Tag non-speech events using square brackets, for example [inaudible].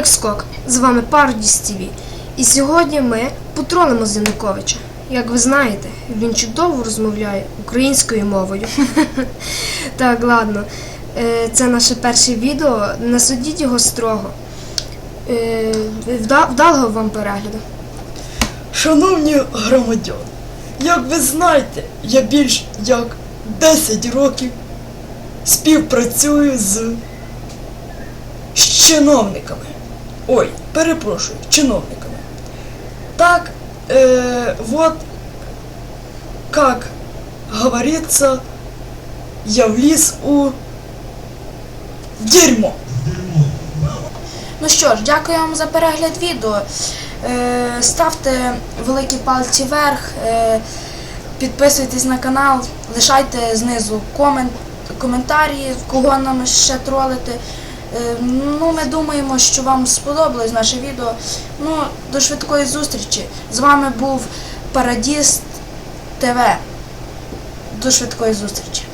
як скок. З вами Пардіс ТВ. І сьогодні ми потролимо з Януковича. Як ви знаєте, він чудово розмовляє українською мовою. [laughs] Так, ладно. Е, Це наше перше відео. Не судіть його строго. Е, Вдалого вам перегляду. Шановні громадяни, як ви знаєте, я більш як 10 років співпрацюю з чиновниками. Ой, перепрошую, чиновниками. Так, э, вот, как говорится, я вліз у дерьмо. Ну що ж, дякую вам за перегляд відео. Е, ставте великі пальці вверх, е, підписуйтесь на канал, лишайте знизу комент, коментарі, кого нам ще тролити. Е, ну, ми думаємо, що вам сподобалось наше відео. Ну, до швидкої зустрічі. З вами був Парадіст ТВ. До швидкої зустрічі.